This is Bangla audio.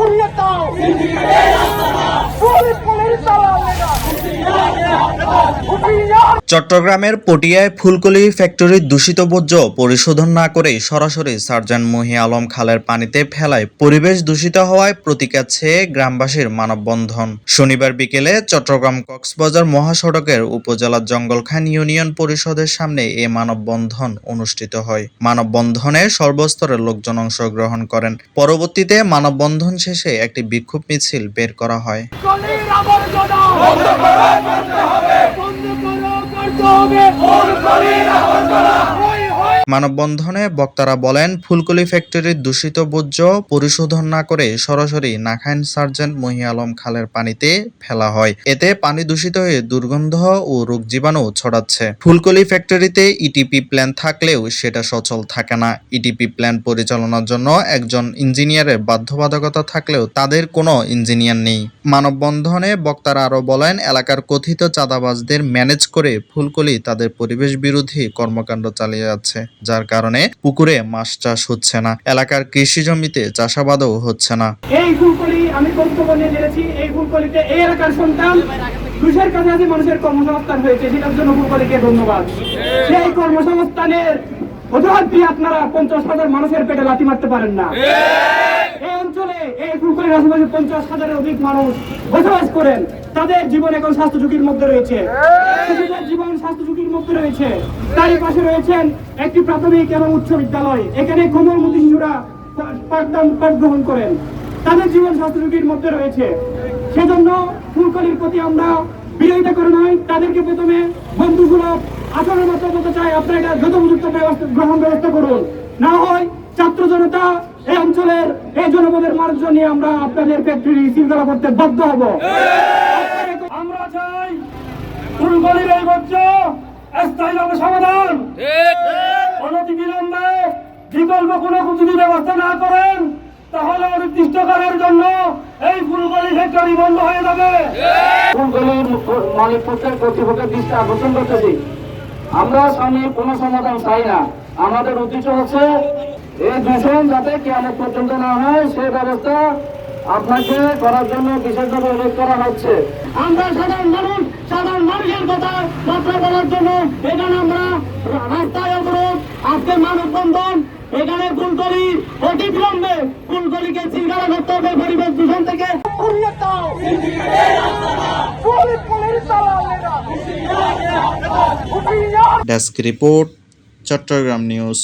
উড়িয়ে চট্টগ্রামের পটিয়ায় ফুলকলি ফ্যাক্টরির দূষিত বর্জ্য পরিশোধন না করে সরাসরি সার্জন মহি আলম খালের পানিতে ফেলায় পরিবেশ দূষিত হওয়ায় প্রতিকাচ্ছে গ্রামবাসীর মানববন্ধন। শনিবার বিকেলে চট্টগ্রাম কক্সবাজার মহাসড়কের উপজেলার জঙ্গলখান ইউনিয়ন পরিষদের সামনে এ মানববন্ধন অনুষ্ঠিত হয়। মানববন্ধনে সর্বস্তরের লোকজন অংশগ্রহণ করেন। পরবর্তীতে মানববন্ধন শেষে একটি বিক্ষোভ মিছিল বের করা হয় গলির আবর্জনা বন্ধ করো করতে হবে বন্ধ করো করতে হবে। মানববন্ধনে বক্তারা বলেন, ফুলকলি ফ্যাক্টরির দূষিত বর্জ্য পরিশোধন না করে সরাসরি নাখাইন সার্জেন্ট মহি আলম খালের পানিতে ফেলা হয়। এতে পানি দূষিত হয়ে দুর্গন্ধ ও রোগ জীবাণু ছড়াচ্ছে। ফুলকলি ফ্যাক্টরিতে ইটিপি প্ল্যান থাকলেও সেটা সচল থাকে না। ইটিপি প্ল্যান পরিচালনার জন্য একজন ইঞ্জিনিয়ারের বাধ্যবাধকতা থাকলেও তাদের কোনো ইঞ্জিনিয়ার নেই। মানববন্ধনে বক্তারা আরও বলেন, এলাকার কথিত চাঁদাবাজদের ম্যানেজ করে ফুলকলি তাদের পরিবেশ বিরোধী কর্মকাণ্ড চালিয়ে যাচ্ছে। যার কারণে পুকুরে মাছ চাষ হচ্ছে না। এলাকার কৃষি জমিতে চাষাবাদও হচ্ছে না। এই ফুলকলি আমি বক্তব্য নিয়ে জেনেছি, এই ফুলকলিতে এই এলাকার সন্তান। দুশের কাছাকাছি মানুষের কর্মসংস্থান হয়েছে, সেটার জন্য ফুলকলিকে ধন্যবাদ। সেই কর্মসংস্থানের অজুহাত দিয়ে আপনারা পঞ্চাশ হাজার মানুষের পেটে লাথি মারতে পারেন না। এই অঞ্চলে এই ফুলকলির আশেপাশে পঞ্চাশ হাজারের অধিক মানুষ বসবাস করেন। তাদের জীবন এখন স্বাস্থ্য ঝুঁকির মধ্যে রয়েছে শিশুদের জীবন স্বাস্থ্য ঝুঁকির মধ্যে রয়েছে। তারই পাশে রয়েছেন একটি প্রাথমিক এবং উচ্চ বিদ্যালয়। এখানে কোমলমতি শিশুরা পাঠদান পাঠ গ্রহণ করেন। তাদের জীবন স্বাস্থ্য ঝুঁকির মধ্যে রয়েছে। সেজন্য ফুলকলির প্রতি আমরা বিরোধিতা করে নয়, তাদেরকে প্রথমে বন্ধুগুলো আচরণ মতো বলতে চাই, আপনারা এটা যথোপযুক্ত ব্যবস্থা গ্রহণ ব্যবস্থা করুন। না হয় ছাত্র জনতা এই অঞ্চলের এই জনপদের মানুষজন নিয়ে আমরা আপনাদের ফ্যাক্টরি শৃঙ্খলা করতে বাধ্য হব। আমরা চাই ফুলকলির এই বর্জ্য স্থায়ীভাবে সমাধান। অনতি বিলম্বে বিকল্প কোনো যদি ব্যবস্থা না করেন তাহলে অনির্দিষ্টকালের জন্য এই ফুলকলি ফ্যাক্টরি বন্ধ হয়ে যাবে। ফুলকলির মালিক পক্ষের কর্তৃপক্ষের দৃষ্টি আকর্ষণ করতেছি আমরা সামনে কোনো সমাধান চাই না। আমাদের উদ্দেশ্য হচ্ছে এই দূষণ যাতে কেমন পর্যন্ত না হয় সে ব্যবস্থা আপনাকে করার জন্য বিশেষভাবে অনুরোধ করা হচ্ছে। আমরা সাধারণ মানুষ কথা মাত্রা বলার জন্য এখানে আমরা রাস্তায় অবরোধ, আজকে মানববন্ধন, এখানে কুলতলি অতি বিলম্বে কুলতলিকে শৃঙ্খলা করতে হবে পরিবেশ দূষণ থেকে। Desk report Chittagong news